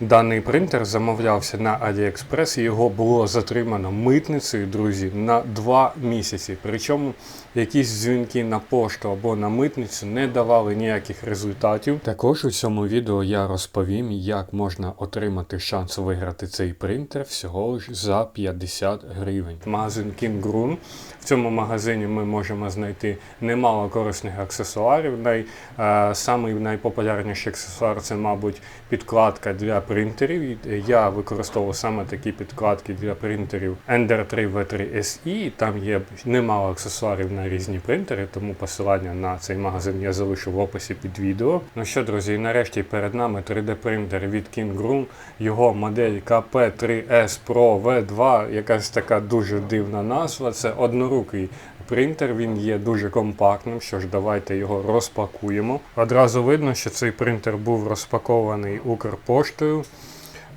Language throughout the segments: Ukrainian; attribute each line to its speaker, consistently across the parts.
Speaker 1: Даний принтер замовлявся на AliExpress, і його було затримано митницею, друзі, на 2 місяці. Причому якісь дзвінки на пошту або на митницю не давали ніяких результатів. Також у цьому відео я розповім, як можна отримати шанс виграти цей принтер всього лиш за 50 гривень. Магазин King В цьому магазині ми можемо знайти немало корисних аксесуарів. Най, е, самий найпопулярніший аксесуар це, мабуть, підкладка для принтерів. Я використовував саме такі підкладки для принтерів Ender 3 V3 SE. Там є немало аксесуарів на різні принтери, тому посилання на цей магазин я залишу в описі під відео. Ну що, друзі, і нарешті перед нами 3D принтер від King. Його модель KP3S Pro V2, якась така дуже дивна назва. Це однорукий принтер, він є дуже компактним. Що ж, давайте його розпакуємо. Одразу видно, що цей принтер був розпакований Укрпоштою.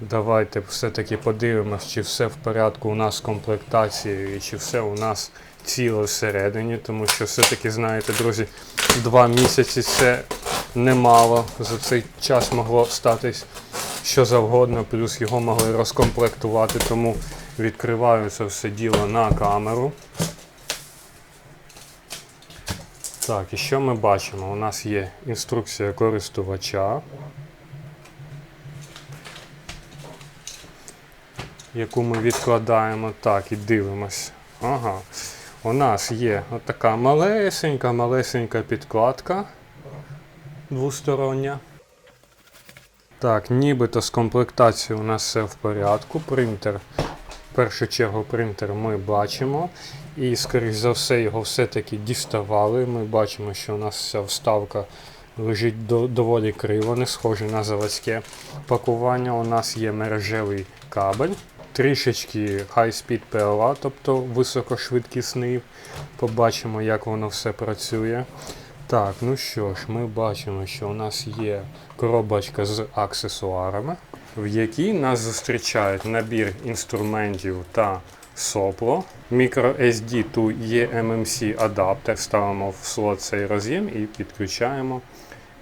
Speaker 1: Давайте все-таки подивимось, чи все в порядку у нас з комплектацією, чи все у нас ціле всередині, тому що все-таки, знаєте, друзі, два місяці це немало. За цей час могло статись що завгодно, плюс його могли розкомплектувати, тому відкриваю це все діло на камеру. Так, і що ми бачимо? У нас є інструкція користувача. яку ми відкладаємо. Так, і дивимось. Ага. У нас є така малесенька, малесенька підкладка двостороння. Так, нібито з комплектацією у нас все в порядку. Принтер, першу чергу, принтер ми бачимо. І, скоріш за все, його все-таки діставали. Ми бачимо, що у нас вся вставка лежить до, доволі криво, не схоже на заводське пакування. У нас є мережевий кабель, трішечки high-speed PLA, тобто високошвидкісний. Побачимо, як воно все працює. Так, ну що ж, ми бачимо, що у нас є коробочка з аксесуарами, в якій нас зустрічають набір інструментів та сопло, microSD to eMMC адаптер. Ставимо в слот цей роз'єм і підключаємо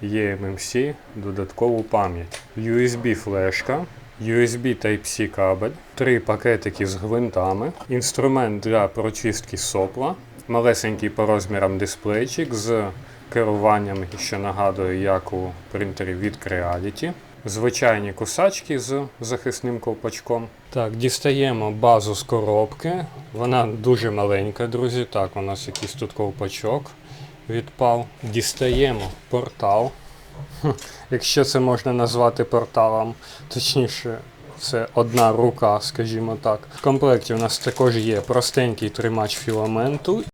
Speaker 1: eMMC додаткову пам'ять. USB флешка, USB Type-C кабель, три пакетики з гвинтами, інструмент для прочистки сопла, малесенький по розмірам дисплейчик з керуванням, що нагадує, як у принтері від Creality. Звичайні кусачки з захисним ковпачком. Так, дістаємо базу з коробки. Вона дуже маленька, друзі. Так, у нас якийсь тут ковпачок відпав. Дістаємо портал. Якщо це можна назвати порталом, точніше, це одна рука, скажімо так. В комплекті у нас також є простенький тримач філаменту.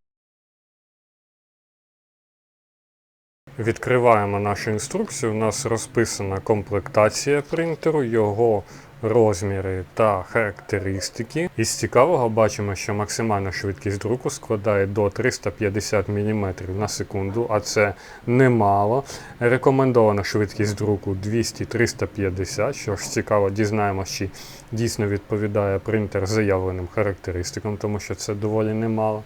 Speaker 1: Відкриваємо нашу інструкцію. У нас розписана комплектація принтеру, його розміри та характеристики. Із цікавого бачимо, що максимальна швидкість друку складає до 350 мм на секунду, а це немало. Рекомендована швидкість друку 200-350. Що ж цікаво, дізнаємося, чи дійсно відповідає принтер заявленим характеристикам, тому що це доволі немало.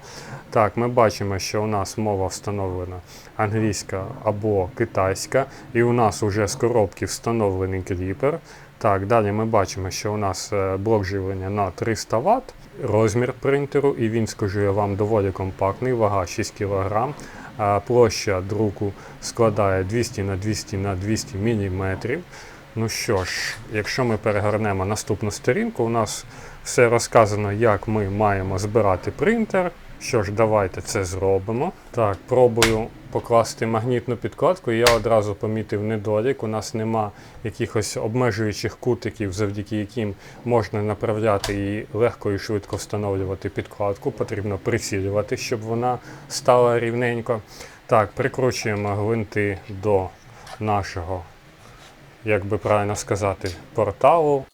Speaker 1: Так, ми бачимо, що у нас мова встановлена англійська або китайська, і у нас вже з коробки встановлений кліпер. Так, далі ми бачимо, що у нас е, блок живлення на 300 Вт, розмір принтеру, і він, скажу я вам, доволі компактний, вага 6 кг. Площа друку складає 200 на 200 на 200 мм. Ну що ж, якщо ми перегорнемо наступну сторінку, у нас все розказано, як ми маємо збирати принтер. Що ж, давайте це зробимо. Так, пробую покласти магнітну підкладку. Я одразу помітив недолік. У нас нема якихось обмежуючих кутиків, завдяки яким можна направляти і легко і швидко встановлювати підкладку. Потрібно прицілювати, щоб вона стала рівненько. Так, прикручуємо гвинти до нашого, як би правильно сказати, порталу.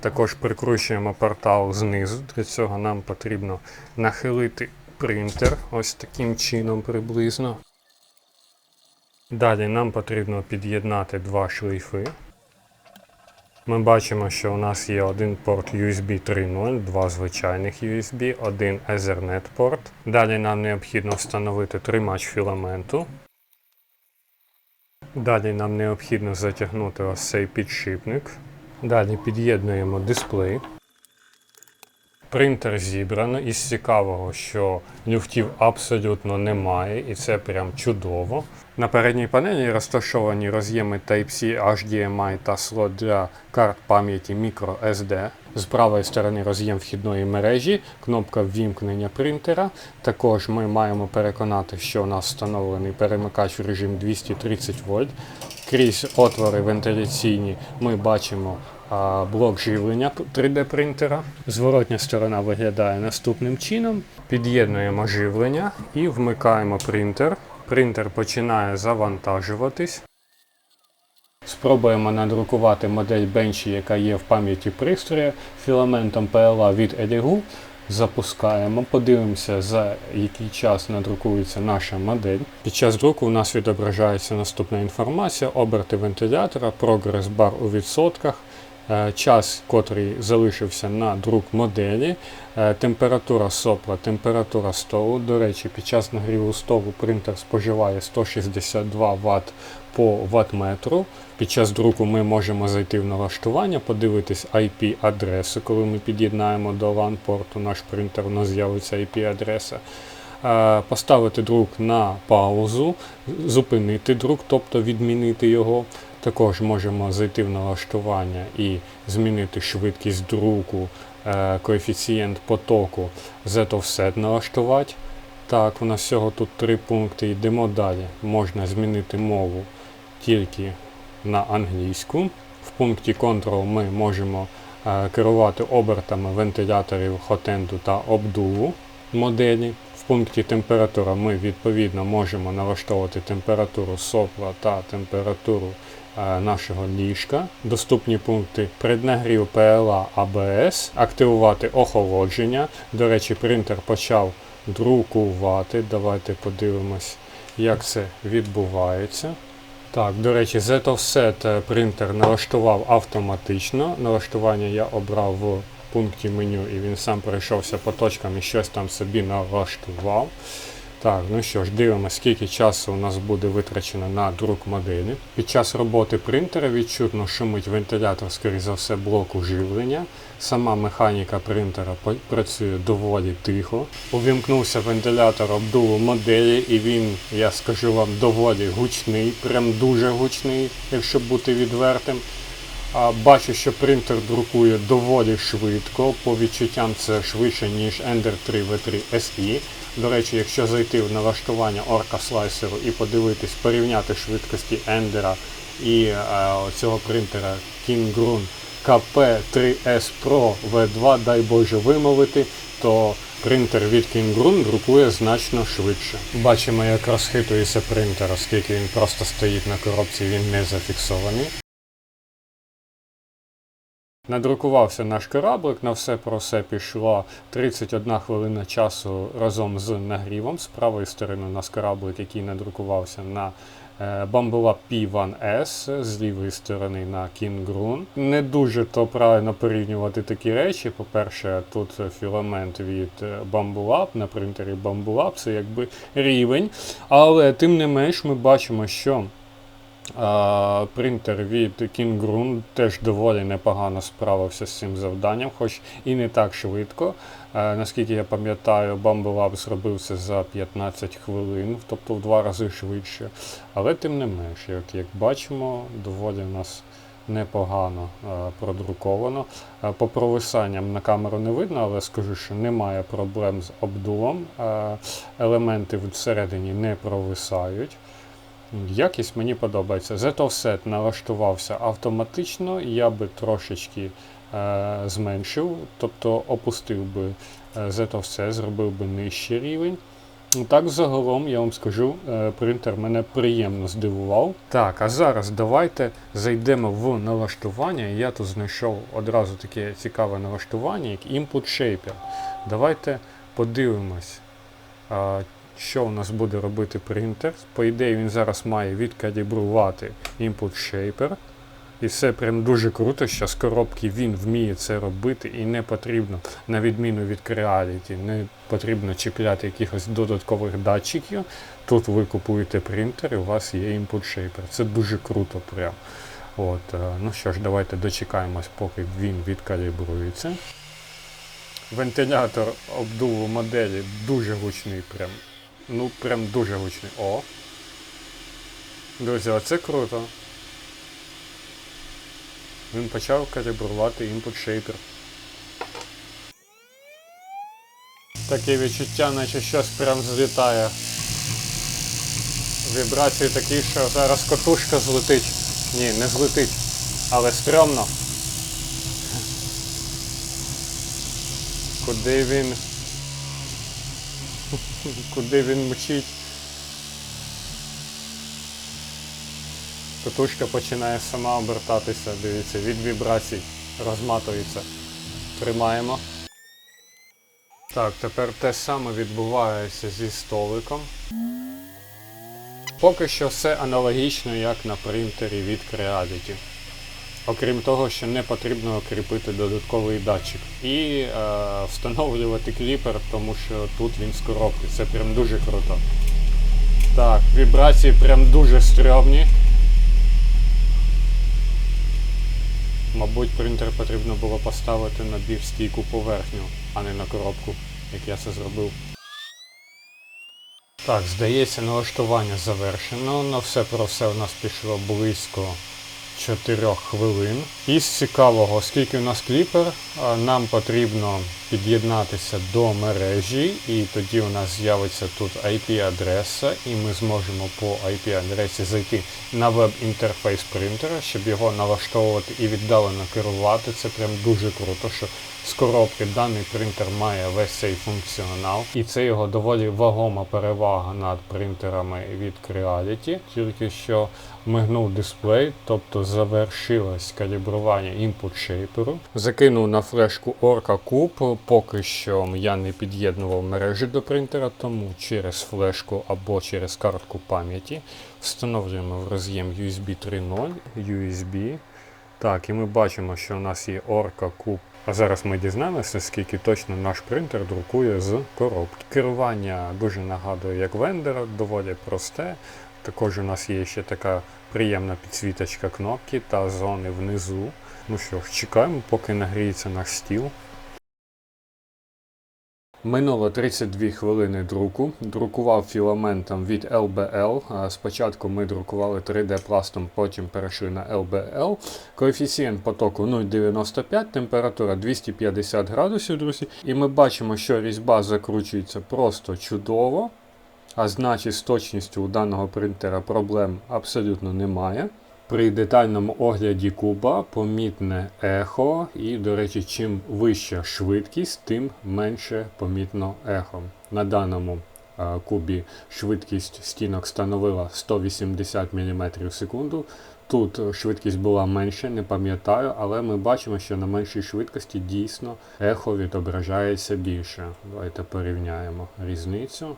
Speaker 1: Також прикручуємо портал знизу. Для цього нам потрібно нахилити принтер ось таким чином приблизно. Далі нам потрібно під'єднати два шлейфи. Ми бачимо, що у нас є один порт USB 3.0, два звичайних USB, один Ethernet порт. Далі нам необхідно встановити тримач філаменту. Далі нам необхідно затягнути ось цей підшипник. Далі під'єднуємо дисплей. Принтер зібрано. Із цікавого, що люфтів абсолютно немає, і це прям чудово. На передній панелі розташовані роз'єми Type-C, HDMI та слот для карт пам'яті microSD. З правої сторони роз'єм вхідної мережі, кнопка ввімкнення принтера. Також ми маємо переконати, що у нас встановлений перемикач в режим 230 вольт. Крізь отвори вентиляційні ми бачимо блок живлення 3D принтера. Зворотня сторона виглядає наступним чином. Під'єднуємо живлення і вмикаємо принтер. Принтер починає завантажуватись. Спробуємо надрукувати модель бенчі, яка є в пам'яті пристрою філаментом PLA від Elegoo. Запускаємо, подивимося, за який час надрукується наша модель. Під час друку у нас відображається наступна інформація: оберти вентилятора, прогрес бар у відсотках, час, котрий залишився на друк моделі, е, температура сопла, температура столу. До речі, під час нагріву столу принтер споживає 162 Вт по ваттметру. Під час друку ми можемо зайти в налаштування, подивитись IP-адресу. Коли ми під'єднаємо до LAN-порту наш принтер, у нас з'явиться IP-адреса. Е, Поставити друк на паузу, зупинити друк, тобто відмінити його. Також можемо зайти в налаштування і змінити швидкість друку, е, коефіцієнт потоку, Z-offset налаштувати. Так, у нас всього тут три пункти. Йдемо далі. Можна змінити мову тільки на англійську. В пункті Control ми можемо е, керувати обертами вентиляторів хотенду та обдуву моделі. В пункті температура ми відповідно можемо налаштовувати температуру сопла та температуру нашого ліжка. Доступні пункти преднагрів PLA ABS, активувати охолодження. До речі, принтер почав друкувати. Давайте подивимось, як це відбувається. Так, до речі, Z-Offset принтер налаштував автоматично. Налаштування я обрав в пункті меню і він сам пройшовся по точкам і щось там собі налаштував. Так, ну що ж, дивимося, скільки часу у нас буде витрачено на друк моделі. Під час роботи принтера відчутно шумить вентилятор, скоріш за все, блоку живлення. Сама механіка принтера працює доволі тихо. Увімкнувся вентилятор обдуву моделі, і він, я скажу вам, доволі гучний, прям дуже гучний, якщо бути відвертим. Бачу, що принтер друкує доволі швидко. По відчуттям це швидше, ніж Ender 3 V3 SE. До речі, якщо зайти в налаштування орка слайсеру і подивитись, порівняти швидкості Ендера і е, цього принтера Kingrun KP3S Pro V2, дай Боже вимовити, то принтер від Kingrun друкує значно швидше. Бачимо, як розхитується принтер, оскільки він просто стоїть на коробці, він не зафіксований. Надрукувався наш кораблик, на все про все пішло 31 хвилина часу разом з нагрівом. З правої сторони у нас кораблик, який надрукувався на е, Bambula P1S, з лівої сторони на Kingrun. Не дуже то правильно порівнювати такі речі. По-перше, тут філамент від е, на принтері Bambulab, це якби рівень. Але тим не менш ми бачимо, що Принтер від Kingrun теж доволі непогано справився з цим завданням, хоч і не так швидко. Е, Наскільки я пам'ятаю, Bumble зробив це за 15 хвилин, тобто в два рази швидше. Але тим не менш, як, як бачимо, доволі у нас непогано е, продруковано. Е, По провисанням на камеру не видно, але скажу, що немає проблем з обдувом. Елементи всередині не провисають. Якість мені подобається. Z-Offset налаштувався автоматично, я би трошечки е, зменшив, тобто опустив би е, Z-Offset, зробив би нижчий рівень. Ну, Так, загалом, я вам скажу, е, принтер мене приємно здивував. Так, а зараз давайте зайдемо в налаштування. Я тут знайшов одразу таке цікаве налаштування, як Input Shaper. Давайте подивимось. Що у нас буде робити принтер. По ідеї, він зараз має відкалібрувати input shaper. І це прям дуже круто, що з коробки він вміє це робити і не потрібно, на відміну від Creality, не потрібно чіпляти якихось додаткових датчиків. Тут ви купуєте принтер і у вас є input shaper. Це дуже круто прям. От, е, ну що ж, давайте дочекаємось, поки він відкалібрується. Вентилятор обдуву моделі дуже гучний, прям. Ну, прям дуже гучний. О! Друзі, оце круто. Він почав калібрувати input shaper. Таке відчуття, наче щось прям злітає. Вібрації такі, що зараз котушка злетить. Ні, не злетить, але стрьомно. Куди він. Куди він мчить? Катушка починає сама обертатися, дивіться, від вібрацій розматується. Тримаємо. Так, тепер те саме відбувається зі столиком. Поки що все аналогічно, як на принтері від Creality. Окрім того, що не потрібно кріпити додатковий датчик. І е, встановлювати кліпер, тому що тут він з коробки. Це прям дуже круто. Так, вібрації прям дуже стрьомні. Мабуть, принтер потрібно було поставити на більш стійку поверхню, а не на коробку, як я це зробив. Так, здається, налаштування завершено. На все про все у нас пішло близько 4 хвилин. Із цікавого, оскільки у нас кліпер, нам потрібно під'єднатися до мережі, і тоді у нас з'явиться тут IP-адреса, і ми зможемо по IP-адресі зайти на веб-інтерфейс принтера, щоб його налаштовувати і віддалено керувати. Це прям дуже круто, що з коробки даний принтер має весь цей функціонал, і це його доволі вагома перевага над принтерами від Creality. Тільки що мигнув дисплей, тобто завершилось калібрування input shaper. Закинув на флешку Orca Cube. Поки що я не під'єднував мережі до принтера, тому через флешку або через картку пам'яті встановлюємо в роз'єм USB 3.0 USB. Так, і ми бачимо, що у нас є Orca Cube. А зараз ми дізнаємося, скільки точно наш принтер друкує з коробки. Керування дуже нагадує як вендера, доволі просте. Також у нас є ще така приємна підсвіточка кнопки та зони внизу. Ну що ж, чекаємо, поки нагріється наш стіл. Минуло 32 хвилини друку. Друкував філаментом від LBL. Спочатку ми друкували 3D пластом, потім перейшли на LBL. Коефіцієнт потоку 0,95, температура 250 градусів, друзі. І ми бачимо, що різьба закручується просто чудово. А значить, з точністю у даного принтера проблем абсолютно немає. При детальному огляді куба помітне ехо, і, до речі, чим вища швидкість, тим менше помітно ехо. На даному е, кубі швидкість стінок становила 180 мм в секунду. Тут швидкість була менша, не пам'ятаю, але ми бачимо, що на меншій швидкості дійсно ехо відображається більше. Давайте порівняємо різницю.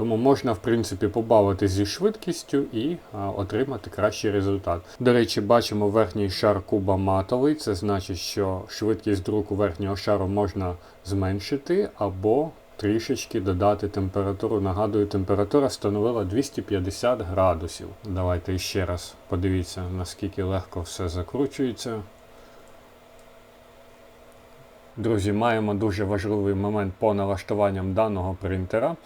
Speaker 1: Тому можна, в принципі, побавитися зі швидкістю і а, отримати кращий результат. До речі, бачимо верхній шар куба матовий. Це значить, що швидкість друку верхнього шару можна зменшити або трішечки додати температуру. Нагадую, температура становила 250 градусів. Давайте ще раз подивіться, наскільки легко все закручується. Друзі, маємо дуже важливий момент по налаштуванням даного принтера.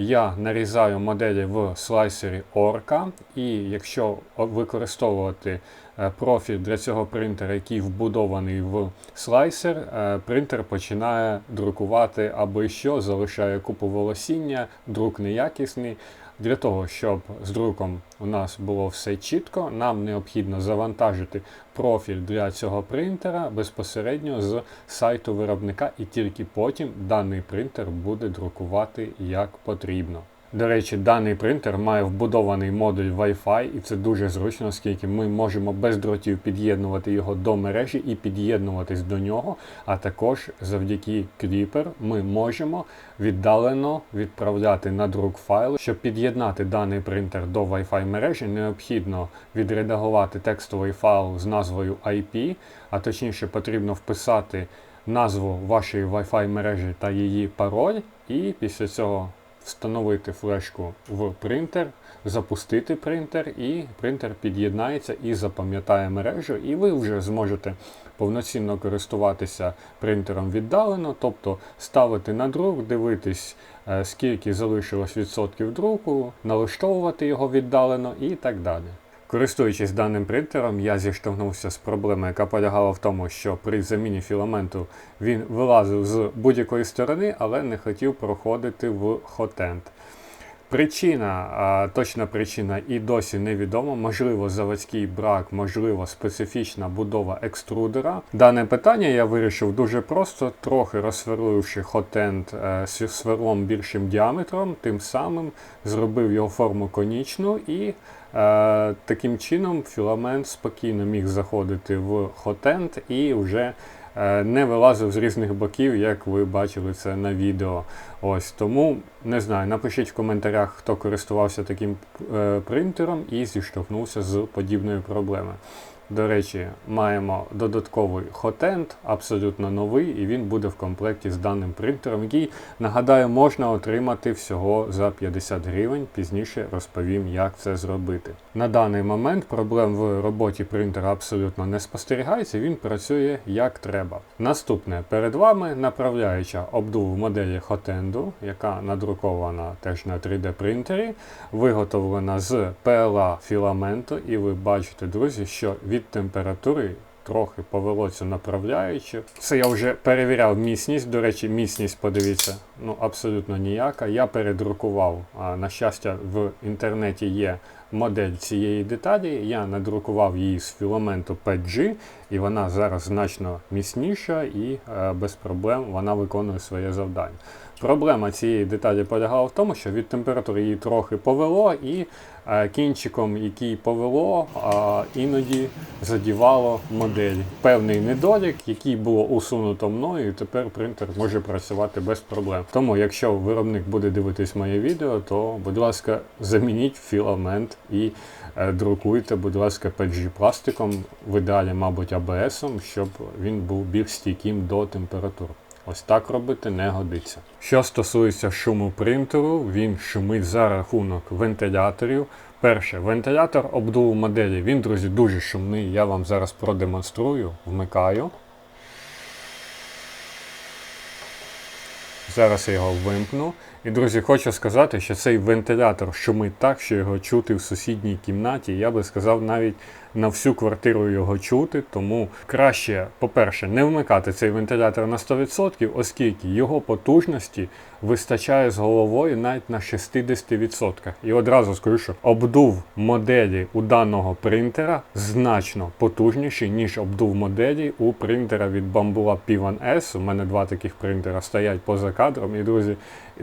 Speaker 1: Я нарізаю моделі в слайсері Orca, і якщо використовувати е, профіль для цього принтера, який вбудований в слайсер, е, принтер починає друкувати аби що, залишає купу волосіння, друк неякісний. Для того, щоб з друком у нас було все чітко, нам необхідно завантажити профіль для цього принтера безпосередньо з сайту виробника, і тільки потім даний принтер буде друкувати як потрібно. До речі, даний принтер має вбудований модуль Wi-Fi, і це дуже зручно, оскільки ми можемо без дротів під'єднувати його до мережі і під'єднуватись до нього. А також завдяки Creeper ми можемо віддалено відправляти на друк файли. Щоб під'єднати даний принтер до Wi-Fi мережі, необхідно відредагувати текстовий файл з назвою IP, а точніше потрібно вписати назву вашої Wi-Fi мережі та її пароль, і після цього встановити флешку в принтер, запустити принтер, і принтер під'єднається і запам'ятає мережу, і ви вже зможете повноцінно користуватися принтером віддалено, тобто ставити на друк, дивитись, е, скільки залишилось відсотків друку, налаштовувати його віддалено і так далі. Користуючись даним принтером, я зіштовхнувся з проблемою, яка полягала в тому, що при заміні філаменту він вилазив з будь-якої сторони, але не хотів проходити в хотенд. Причина, точна причина і досі невідома. Можливо, заводський брак, можливо, специфічна будова екструдера. Дане питання я вирішив дуже просто, трохи розсверливши хотенд е, сверлом більшим діаметром, тим самим зробив його форму конічну і е, таким чином філамент спокійно міг заходити в хотенд і вже не вилазив з різних боків, як ви бачили це на відео. Ось тому не знаю. Напишіть в коментарях, хто користувався таким е, принтером і зіштовхнувся з подібною проблемою. До речі, маємо додатковий хотенд, абсолютно новий, і він буде в комплекті з даним принтером, який, нагадаю, можна отримати всього за 50 гривень. Пізніше розповім, як це зробити. На даний момент проблем в роботі принтера абсолютно не спостерігається, він працює як треба. Наступне перед вами направляюча обдув моделі хотенду, яка надрукована теж на 3D принтері, виготовлена з PLA філаменту, і ви бачите, друзі, що від температури трохи повело цю направляючу. Це я вже перевіряв міцність. До речі, міцність, подивіться, ну абсолютно ніяка. Я передрукував. А, на щастя, в інтернеті є модель цієї деталі. Я надрукував її з філаменту 5G, і вона зараз значно міцніша і е, без проблем вона виконує своє завдання. Проблема цієї деталі полягала в тому, що від температури її трохи повело, і е, кінчиком, який повело, е, іноді задівало модель. Певний недолік, який було усунуто мною, і тепер принтер може працювати без проблем. Тому, якщо виробник буде дивитись моє відео, то будь ласка, замініть філамент і е, друкуйте, будь ласка, 5G пластиком, в ідеалі, мабуть, АБСом, щоб він був більш стійким до температур. Ось так робити не годиться. Що стосується шуму принтеру, він шумить за рахунок вентиляторів. Перше, вентилятор обдуву моделі. Він, друзі, дуже шумний. Я вам зараз продемонструю, вмикаю. Зараз я його вимкну. І, друзі, хочу сказати, що цей вентилятор шумить так, що його чути в сусідній кімнаті. Я би сказав, навіть на всю квартиру його чути. Тому краще, по-перше, не вмикати цей вентилятор на 100%, оскільки його потужності вистачає з головою навіть на 60%. І одразу скажу, що обдув моделі у даного принтера значно потужніший, ніж обдув моделі у принтера від Bambula P1S. У мене два таких принтера стоять поза кадром. І, друзі,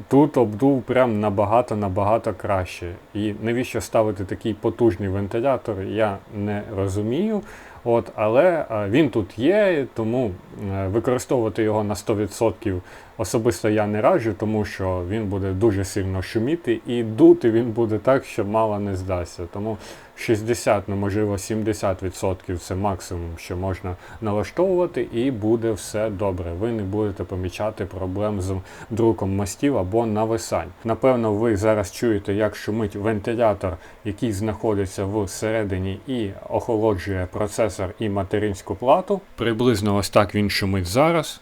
Speaker 1: тут обдув прям набагато-набагато краще. І навіщо ставити такий потужний вентилятор, я не розумію. От, Але е, він тут є, тому е, використовувати його на 100% особисто я не раджу, тому що він буде дуже сильно шуміти і дути він буде так, що мало не здасться. Тому 60, ну можливо 70% це максимум, що можна налаштовувати, і буде все добре. Ви не будете помічати проблем з друком мостів або нависань. Напевно, ви зараз чуєте, як шумить вентилятор, який знаходиться всередині і охолоджує процесор і материнську плату. Приблизно ось так він шумить зараз.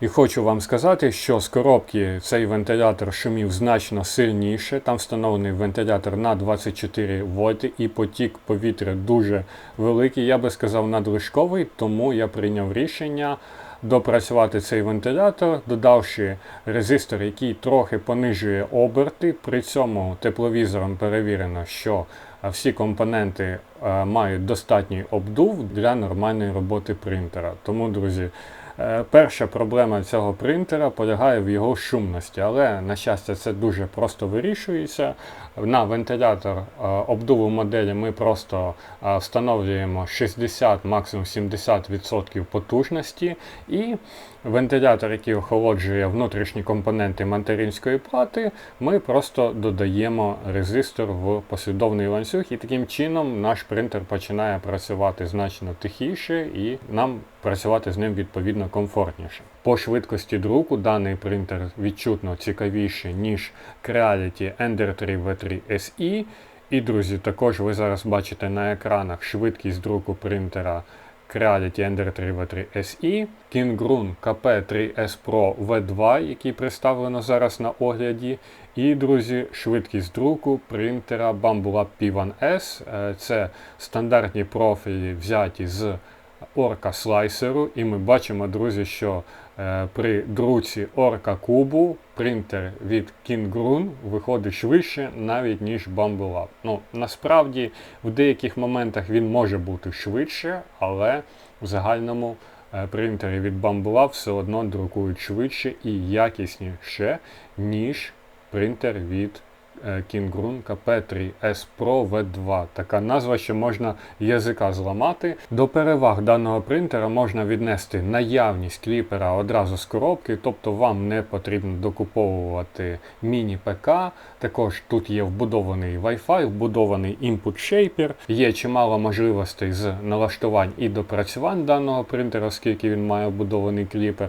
Speaker 1: І хочу вам сказати, що з коробки цей вентилятор шумів значно сильніше. Там встановлений вентилятор на 24 вольти і потік повітря дуже великий. Я би сказав надлишковий, тому я прийняв рішення допрацювати цей вентилятор, додавши резистор, який трохи понижує оберти. При цьому тепловізором перевірено, що всі компоненти мають достатній обдув для нормальної роботи принтера. Тому, друзі. Е, Перша проблема цього принтера полягає в його шумності, але на щастя це дуже просто вирішується. На вентилятор е, обдуву моделі ми просто е, встановлюємо 60, максимум 70% потужності, і вентилятор, який охолоджує внутрішні компоненти материнської плати, ми просто додаємо резистор в послідовний ланцюг, і таким чином наш принтер починає працювати значно тихіше і нам працювати з ним відповідно комфортніше. По швидкості друку даний принтер відчутно цікавіший, ніж Creality Ender 3 V3 SE. І, друзі, також ви зараз бачите на екранах швидкість друку принтера Creality Ender 3 V3 SE, Kingrun KP3S Pro V2, який представлено зараз на огляді. І, друзі, швидкість друку принтера Bambula P1S. Е, Це стандартні профілі взяті з орка слайсеру. І ми бачимо, друзі, що е, при друці орка кубу принтер від Kingrun виходить швидше навіть ніж Lab. Ну, насправді, в деяких моментах він може бути швидше, але в загальному е, принтери від Lab все одно друкують швидше і якісніше, ніж принтер від е, Kingrun KP3S Pro V2. Така назва, що можна язика зламати. До переваг даного принтера можна віднести наявність кліпера одразу з коробки, тобто вам не потрібно докуповувати міні-ПК. Також тут є вбудований Wi-Fi, вбудований input shaper, є чимало можливостей з налаштувань і допрацювань даного принтера, оскільки він має вбудований кліпер.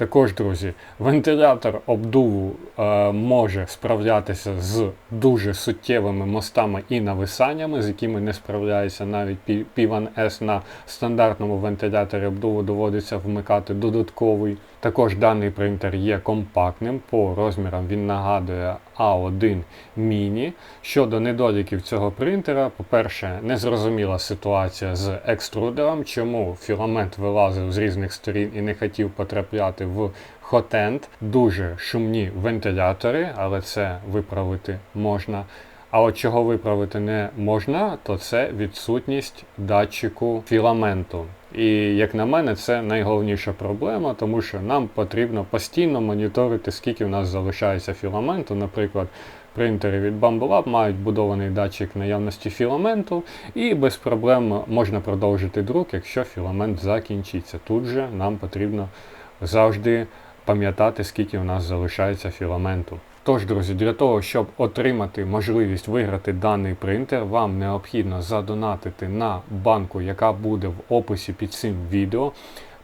Speaker 1: Також, друзі, вентилятор обдуву е, може справлятися з дуже суттєвими мостами і нависаннями, з якими не справляється навіть P- P1S на стандартному вентиляторі обдуву доводиться вмикати додатковий. Також даний принтер є компактним, по розмірам він нагадує A1 Mini. Щодо недоліків цього принтера, по-перше, незрозуміла ситуація з екструдером, чому філамент вилазив з різних сторін і не хотів потрапляти в хотенд. Дуже шумні вентилятори, але це виправити можна. А от чого виправити не можна, то це відсутність датчику філаменту. І як на мене, це найголовніша проблема, тому що нам потрібно постійно моніторити, скільки в нас залишається філаменту. Наприклад, принтери від Bamboo Lab мають будований датчик наявності філаменту, і без проблем можна продовжити друк, якщо філамент закінчиться. Тут же нам потрібно завжди пам'ятати, скільки у нас залишається філаменту. Тож, друзі, для того, щоб отримати можливість виграти даний принтер, вам необхідно задонатити на банку, яка буде в описі під цим відео.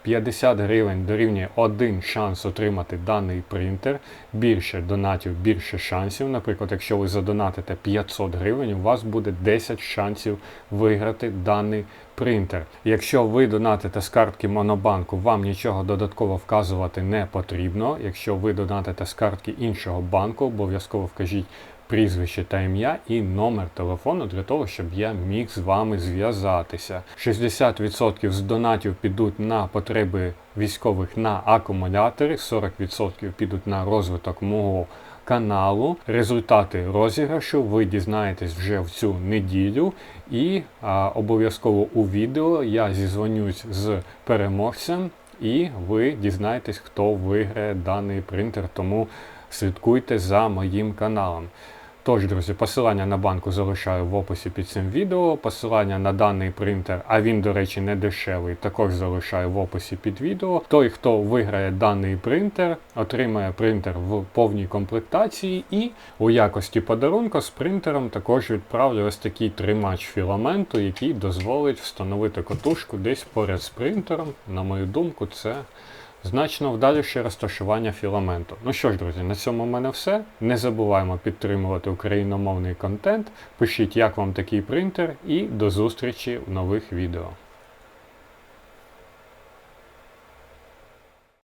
Speaker 1: 50 гривень дорівнює один шанс отримати даний принтер. Більше донатів, більше шансів. Наприклад, якщо ви задонатите 500 гривень, у вас буде 10 шансів виграти даний принтер. Якщо ви донатите з картки Монобанку, вам нічого додатково вказувати не потрібно. Якщо ви донатите з картки іншого банку, обов'язково вкажіть прізвище та ім'я і номер телефону для того, щоб я міг з вами зв'язатися. 60% з донатів підуть на потреби військових на акумулятори, 40% підуть на розвиток мого каналу. Результати розіграшу ви дізнаєтесь вже в цю неділю, і обов'язково у відео я зізвонюсь з переможцем, і ви дізнаєтесь, хто виграє даний принтер. Тому слідкуйте за моїм каналом. Тож, друзі, посилання на банку залишаю в описі під цим відео. Посилання на даний принтер, а він, до речі, не дешевий, також залишаю в описі під відео. Той, хто виграє даний принтер, отримає принтер в повній комплектації і у якості подарунка з принтером також відправлю ось такий тримач філаменту, який дозволить встановити котушку десь поряд з принтером. На мою думку, це значно вдаліше розташування філаменту. Ну що ж, друзі, на цьому в мене все. Не забуваємо підтримувати україномовний контент. Пишіть, як вам такий принтер, і до зустрічі в нових відео.